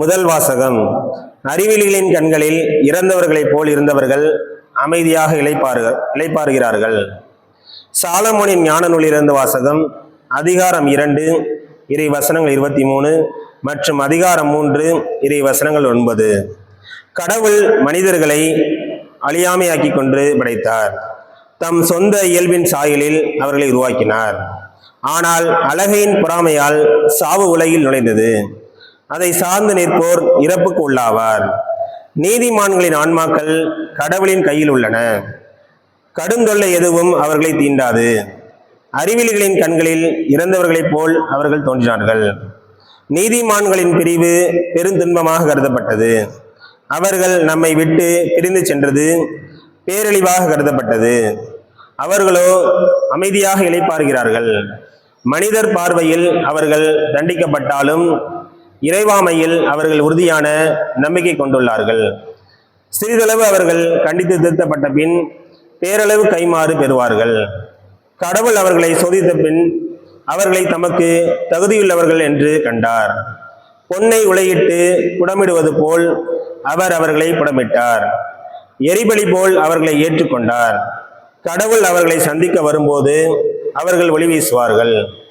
முதல் வாசகம். அறிவிலிகளின் கண்களில் இறந்தவர்களைப் போல் இருந்தவர்கள் அமைதியாக இளைப்பார்கள் இழைப்பாருகிறார்கள் சாலமோனின் ஞான நூலிலிருந்து வாசகம் அதிகாரம் இரண்டு இறை வசனங்கள் இருபத்தி மூணு மற்றும் அதிகாரம் மூன்று இறை வசனங்கள் ஒன்பது. கடவுள் மனிதர்களை அழியாமையாக்கி கொண்டு படைத்தார். தம் சொந்த இயல்பின் சாயலில் அவர்களை உருவாக்கினார். ஆனால் அழகையின் பொறாமையால் சாவு உலகில் நுழைந்தது. அதை சார்ந்து நிற்போர் இறப்புக்கு உள்ளாவார். நீதிமான்களின் ஆன்மாக்கள் கடவுளின் கையில் உள்ளன. கடுந்தொல்லை எதுவும் அவர்களை தீண்டாது. அறிவிலிகளின் கண்களில் இறந்தவர்களைப் போல் அவர்கள் தோன்றினார்கள். நீதிமான்களின் பிரிவு பெருந்துன்பமாக கருதப்பட்டது. அவர்கள் நம்மை விட்டு பிரிந்து சென்றது பேரழிவாக கருதப்பட்டது. அவர்களோ அமைதியாக இழைப்பார்கிறார்கள் மனிதர் பார்வையில் அவர்கள் தண்டிக்கப்பட்டாலும் இறைவாமையில் அவர்கள் உறுதியான நம்பிக்கை கொண்டுள்ளார்கள். சிறிதளவு அவர்கள் கண்டித்து திருத்தப்பட்ட பின் பேரளவு கைமாறு பெறுவார்கள். கடவுள் அவர்களை சோதித்த பின் அவர்களை தமக்கு தகுதியுள்ளவர்கள் என்று கண்டார். பொன்னை உலையிட்டு புடமிடுவது போல் அவர் அவர்களை புடமிட்டார். எரிபலி போல் அவர்களை ஏற்றுக்கொண்டார். கடவுள் அவர்களை சந்திக்க வரும்போது அவர்கள் ஒளி வீசுவார்கள்.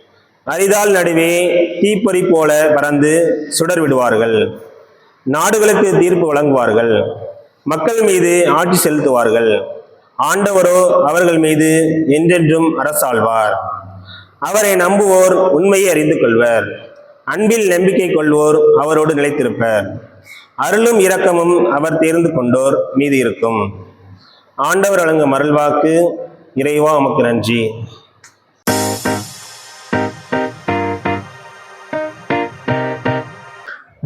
அரிதால் நடுவே தீப்பொறி போல பறந்து சுடர் விடுவார்கள். நாடுகளுக்கு தீர்ப்பு வழங்குவார்கள். மக்கள் மீது ஆட்சி செலுத்துவார்கள். ஆண்டவரோ அவர்கள் மீது என்றென்றும் அரசாழ்வார் அவரை நம்புவோர் உண்மையை அறிந்து கொள்வர். அன்பில் நம்பிக்கை கொள்வோர் அவரோடு நிலைத்திருப்பர். அருளும் இரக்கமும் அவர் தேர்ந்து கொண்டோர் மீது இருக்கும். ஆண்டவர் வழங்கும் அருள்வாக்கு இறைவா உமக்கு நன்றி.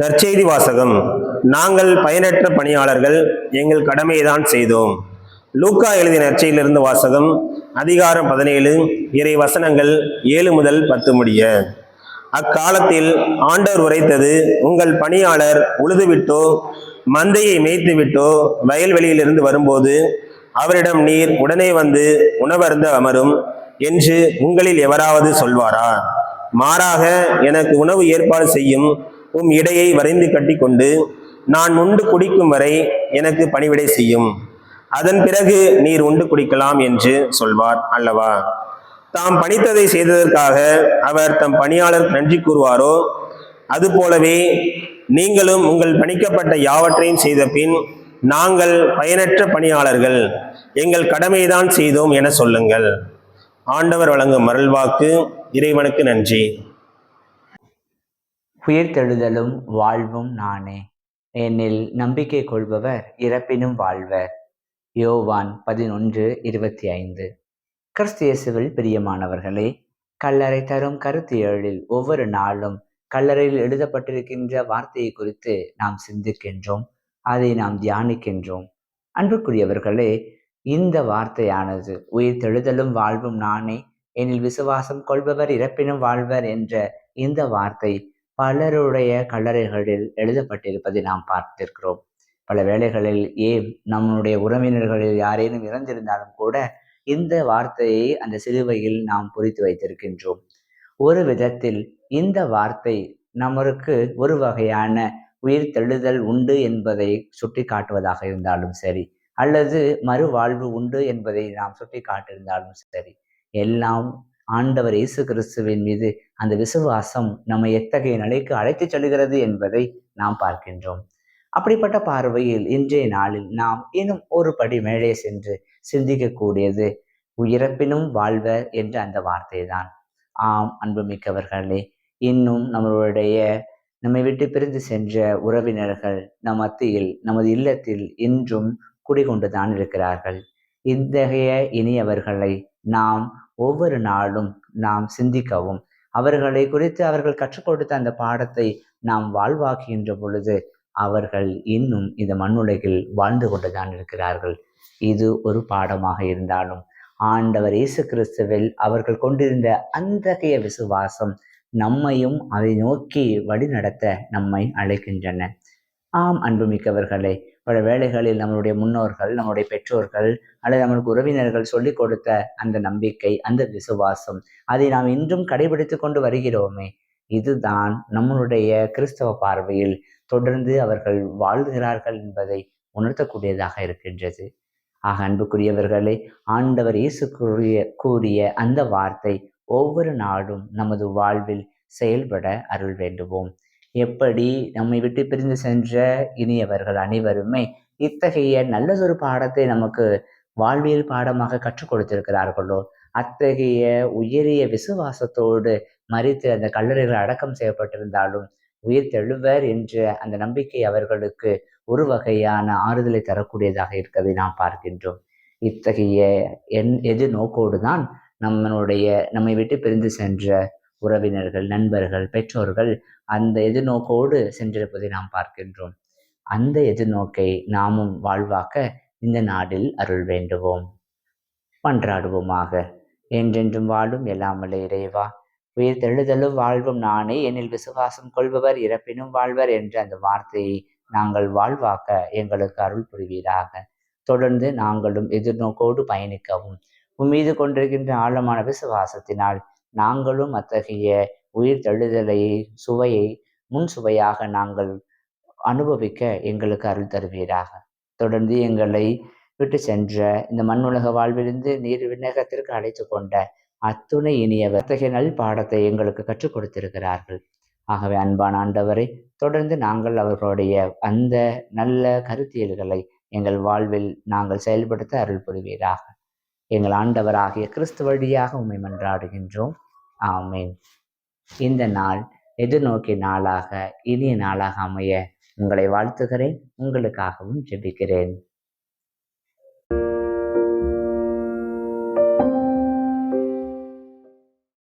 நற்செய்தி வாசகம். நாங்கள் பயனற்ற பணியாளர்கள் எங்கள் கடமையை தான் செய்தோம். லூக்கா எழுதிய நற்செய்தியிலிருந்து வாசகம் அதிகாரம் பதினேழு இறை வசனங்கள் ஏழு முதல் பத்து முடிய. அக்காலத்தில் ஆண்டவர் உரைத்தது உங்கள் பணியாளர் உழுதுவிட்டோ மந்தையை மேய்த்துவிட்டோ வயல்வெளியிலிருந்து வரும்போது அவரிடம் நீர் உடனே வந்து உணவருந்த அமரும் என்று உங்களில் எவராவது சொல்வாரா? மாறாக எனக்கு உணவு ஏற்பாடு செய்யும் உம் இடையை வரைந்து கட்டிக்கொண்டு நான் உண்டு குடிக்கும் வரை எனக்கு பணிவிடை செய்யும். அதன் பிறகு நீர் உண்டு குடிக்கலாம் என்று சொல்வார் அல்லவா? தாம் பணித்ததை செய்ததற்காக அவர் தம் பணியாளர் நன்றி கூறுவாரோ? அதுபோலவே நீங்களும் உங்கள் பணிக்கப்பட்ட யாவற்றையும் செய்த பின் நாங்கள் பயனற்ற பணியாளர்கள் எங்கள் கடமைதான் செய்தோம் என சொல்லுங்கள். ஆண்டவர் வழங்கும் மரல்வாக்கு இறைவனுக்கு நன்றி. உயிர்த்தெழுதலும் வாழ்வும் நானே. என்னில் நம்பிக்கை கொள்பவர் இறப்பினும் வாழ்வர். யோவான் பதினொன்று இருபத்தி ஐந்து கிறிஸ்தியசுவில் பிரியமானவர்களே கல்லறை தரும் கருத்து ஏழில் ஒவ்வொரு நாளும் கல்லறையில் எழுதப்பட்டிருக்கின்ற வார்த்தையை குறித்து நாம் சிந்திக்கின்றோம் அதை நாம் தியானிக்கின்றோம். அன்புக்குரியவர்களே இந்த வார்த்தையானது உயிர் தெழுதலும் வாழ்வும் நானே எனில் விசுவாசம் கொள்பவர் இறப்பினும் வாழ்வர் என்ற இந்த வார்த்தை பலருடைய கல்லறைகளில் எழுதப்பட்டிருப்பதை நாம் பார்த்திருக்கிறோம். பல வேளைகளில் ஏன் நம்முடைய உறவினர்களில் யாரேனும் இறந்திருந்தாலும் கூட இந்த வார்த்தையை அந்த சிலுவையில் நாம் பொறித்து வைத்திருக்கின்றோம். ஒரு விதத்தில் இந்த வார்த்தை நமக்கு ஒரு வகையான உயிர் தெழுதல் உண்டு என்பதை சுட்டி காட்டுவதாக இருந்தாலும் சரி அல்லது மறுவாழ்வு உண்டு என்பதை நாம் சுட்டி காட்டியிருந்தாலும் சரி எல்லாம் ஆண்டவர் இயேசு கிறிஸ்துவின் மீது அந்த விசுவாசம் நம்மை எத்தகைய நிலைக்கு அழைத்துச் செல்கிறது என்பதை நாம் பார்க்கின்றோம். அப்படிப்பட்ட பார்வையில் இன்றைய நாளில் நாம் இன்னும் ஒரு படி மேலே சென்று சிந்திக்கக்கூடியது உயிரப்பினும் வாழ்வர் என்ற அந்த வார்த்தை தான் ஆம் அன்புமிக்கவர்களே இன்னும் நம்மளுடைய நம்மை விட்டு பிரிந்து சென்ற உறவினர்கள் நம் மத்தியில் நமது இல்லத்தில் இன்றும் குடிகொண்டுதான் இருக்கிறார்கள். இத்தகைய இனியவர்களை நாம் ஒவ்வொரு நாளும் நாம் சிந்திக்கவும். அவர்களை குறித்து அவர்கள் கற்றுக் கொடுத்த அந்த பாடத்தை நாம் வாழ்வாக்குகின்ற பொழுது அவர்கள் இன்னும் இந்த மண்ணுலகில் வாழ்ந்து கொண்டுதான் இருக்கிறார்கள். இது ஒரு பாடமாக இருந்தாலும் ஆண்டவர் இயேசு கிறிஸ்துவில் அவர்கள் கொண்டிருந்த அந்தகைய விசுவாசம் நம்மையும் அதை நோக்கி வழிநடத்த நம்மை அழைக்கின்றன. ஆம் அன்புமிக்கவர்களே. பல வேளைகளில் நம்மளுடைய முன்னோர்கள் நம்முடைய பெற்றோர்கள் அல்லது நம்மளுக்கு உறவினர்கள் சொல்லிக் கொடுத்த அந்த நம்பிக்கை அந்த விசுவாசம் அதை நாம் இன்றும் கடைபிடித்து கொண்டு வருகிறோமே. இதுதான் நம்மளுடைய கிறிஸ்தவ பார்வையில் தொடர்ந்து அவர்கள் வாழ்கிறார்கள் என்பதை உணர்த்தக்கூடியதாக இருக்கின்றது. ஆக அன்புக்குரியவர்களே ஆண்டவர் இயேசு கூறிய கூறிய அந்த வார்த்தை ஒவ்வொரு நாளும் நமது வாழ்வில் செயல்பட அருள் வேண்டுவோம். எப்படி நம்மை விட்டு பிரிந்து சென்ற இனியவர்கள் அனைவருமே இத்தகைய நல்லதொரு பாடத்தை நமக்கு வாழ்வியல் பாடமாக கற்றுக் கொடுத்திருக்கிறார்களோ அத்தகைய உயரிய விசுவாசத்தோடு மறித்து அந்த கல்லறைகள் அடக்கம் செய்யப்பட்டிருந்தாலும் உயிர் தெழுவர் என்ற அந்த நம்பிக்கை அவர்களுக்கு ஒரு வகையான ஆறுதலை தரக்கூடியதாக இருக்கதை நாம் பார்க்கின்றோம். இத்தகைய என் எது நோக்கோடு தான் நம்மளுடைய நம்மை விட்டு பிரிந்து சென்ற உறவினர்கள் நண்பர்கள் பெற்றோர்கள் அந்த எதிர்நோக்கோடு சென்றிருப்பதை நாம் பார்க்கின்றோம். அந்த எதிர்நோக்கை நாமும் வாழ்வாக்க இந்த நாடில் அருள் வேண்டுவோம். பன்றாடுவோமாக என்றென்றும் வாழும் எல்லாமல்ல இறைவா. உயிர் தெழுதலும் வாழ்வும் நானே. என்னில் விசுவாசம் கொள்பவர் இறப்பினும் வாழ்வர் என்ற அந்த வார்த்தையை நாங்கள் வாழ்வாக்க எங்களுக்கு அருள் புரிவீராக. தொடர்ந்து நாங்களும் எதிர்நோக்கோடு பயணிக்கவும். உம்மீது கொண்டிருக்கின்ற ஆழமான விசுவாசத்தினால் நாங்களும் அத்தகைய உயிர் தழுதலை சுவையை முன் சுவையாக நாங்கள் அனுபவிக்க எங்களுக்கு அருள் தருவீராக. தொடர்ந்து எங்களை விட்டு சென்ற இந்த மண்ணுலக வாழ்விலிருந்து நீர் விண்ணகத்திற்கு அழைத்து கொண்ட அத்துணை இனியவர் அத்தகைய நல் பாடத்தை எங்களுக்கு கற்றுக் கொடுத்திருக்கிறார்கள். ஆகவே அன்பான ஆண்டவரை தொடர்ந்து நாங்கள் அவர்களுடைய அந்த நல்ல கருத்தியல்களை எங்கள் வாழ்வில் நாங்கள் செயல்படுத்த அருள் புரிவீராக. எங்கள் ஆண்டவராகிய கிறிஸ்து வழியாக உண்மை மன்றாடுகின்றோம். ஆமேன். இந்த நாள் எதிர்நோக்கிய நாளாக இனிய நாளாக அமைய உங்களை வாழ்த்துகிறேன். உங்களுக்காகவும் ஜெபிக்கிறேன்.